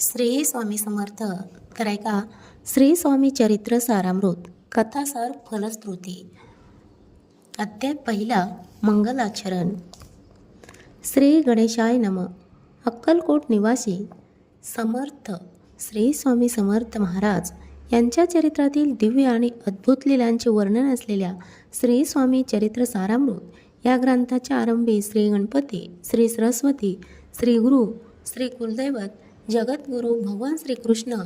श्री स्वामी समर्थ तर ऐका श्री स्वामी चरित्र सारामृत कथासार फलस्तृती अध्याय पहिला मंगलाचरण. श्री गणेशाय नम अक्कलकोट निवासी समर्थ श्री स्वामी समर्थ महाराज यांच्या चरित्रातील दिव्य आणि अद्भुत लीलांचे वर्णन असलेल्या श्री स्वामी चरित्र सारामृत या ग्रंथाच्या आरंभी श्री गणपती श्री सरस्वती श्री गुरु श्री कुलदैवत जगद्गुरु भगवान श्रीकृष्ण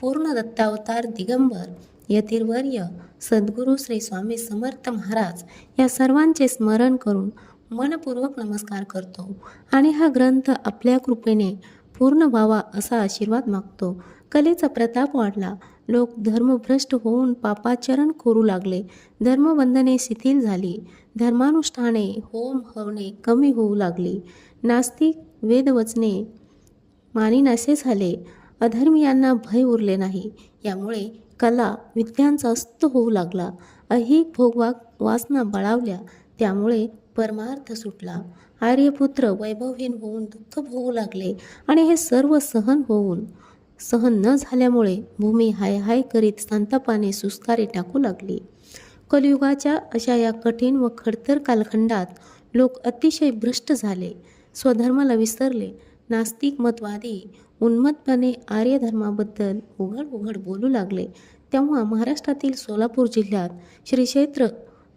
पूर्ण दत्तावतार दिगंबर यतिर्वर्य सद्गुरू श्री स्वामी समर्थ महाराज या सर्वांचे स्मरण करून मनपूर्वक नमस्कार करतो. आणि हा ग्रंथ आपल्या कृपेने पूर्ण व्हावा असा आशीर्वाद मागतो. कलेचा प्रताप वाढला. लोक धर्मभ्रष्ट होऊन पापाचरण करू लागले. धर्मबंधने शिथिल झाली. धर्मानुष्ठाने होम हवणे कमी होऊ लागली. नास्तिक वेदवचने मानिनासे झाले. अधर्मियांना भय उरले नाही. यामुळे कला विद्यांचा अस्त होऊ लागला. अहिक भोगवा वासना बळावल्या. त्यामुळे परमार्थ सुटला. आर्यपुत्र वैभवहीन होऊन दुःख भोगू लागले आणि हे सर्व सहन होऊन सहन न झाल्यामुळे भूमी हाय हाय करीत संतापाने सुस्कारे टाकू लागली. कलियुगाच्या अशा या कठीण व खडतर कालखंडात लोक अतिशय भ्रष्ट झाले. स्वधर्माला विसरले. नास्तिक मतवादी उन्मत्तपणे आर्य धर्माबद्दल उघड उघड बोलू लागले. तेव्हा महाराष्ट्रातील सोलापूर जिल्ह्यात श्री क्षेत्र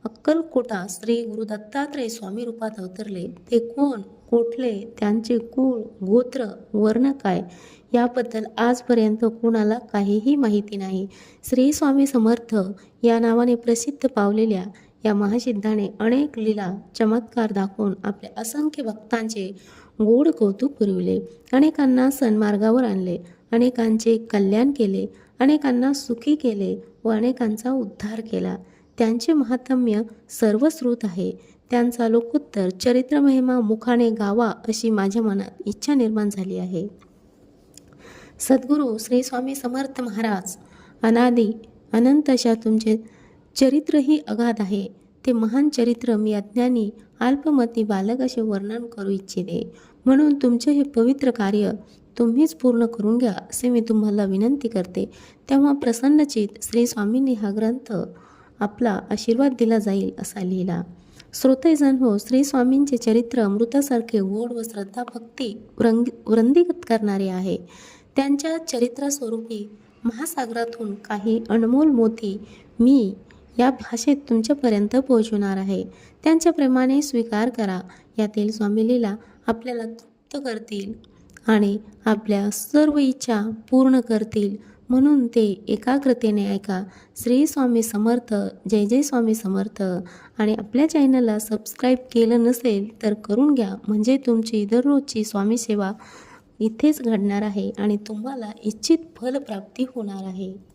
अक्कलकोटा श्री गुरु दत्तात्रय स्वामी रूपात अवतरले. ते कोण कोठले त्यांचे कुळ गोत्र वर्ण काय याबद्दल आजपर्यंत कोणाला काहीही माहिती नाही. श्री स्वामी समर्थ या नावाने प्रसिद्ध पावलेल्या या महासिद्धाने अनेक लीला चमत्कार दाखवून आपल्या असंख्य भक्तांचे गोड कौतुक पुरविले. अनेकांना सन्मार्गावर आणले अनेकांचे कल्याण केले अनेकांना सुखी केले व अनेकांचा उद्धार केला. त्यांचे महात्म्य सर्वश्रुत आहे. त्यांचा लोकोत्तर चरित्र महिमा मुखाने गावा अशी माझ्या मनात इच्छा निर्माण झाली आहे. सद्गुरू श्री स्वामी समर्थ महाराज अनादी अनंत अशा तुमचे चरित्रही अगाध आहे. ते महान चरित्र मी अज्ञानी अल्पमती बालक असे वर्णन करू इच्छिते. म्हणून तुमचे हे पवित्र कार्य तुम्हीच पूर्ण करून घ्या असे मी तुम्हाला विनंती करते. तेव्हा प्रसन्नचित श्री स्वामींनी हा ग्रंथ आपला आशीर्वाद दिला जाईल असा लिहिला. श्रोतेजन हो श्री स्वामींचे चरित्र अमृतासारखे गोड व श्रद्धा भक्ती वृंग वृंदीगत करणारे आहे. त्यांच्या चरित्रास्वरूपी महासागरातून काही अनमोल मोती मी या भाषेत तुमच्यापर्यंत पोहोचवणार आहे. त्यांच्याप्रमाणे स्वीकार करा. यातील स्वामी लीला आपल्याला तृप्त करतील आणि आपल्या सर्व इच्छा पूर्ण करतील. म्हणून ते एकाग्रतेने ऐका. श्री स्वामी समर्थ. जय जय स्वामी समर्थ. आणि आपल्या चॅनलला सबस्क्राईब केलं नसेल तर करून घ्या. म्हणजे तुमची दररोजची स्वामी सेवा इथेच घडणार आहे आणि तुम्हाला इच्छित फलप्राप्ती होणार आहे.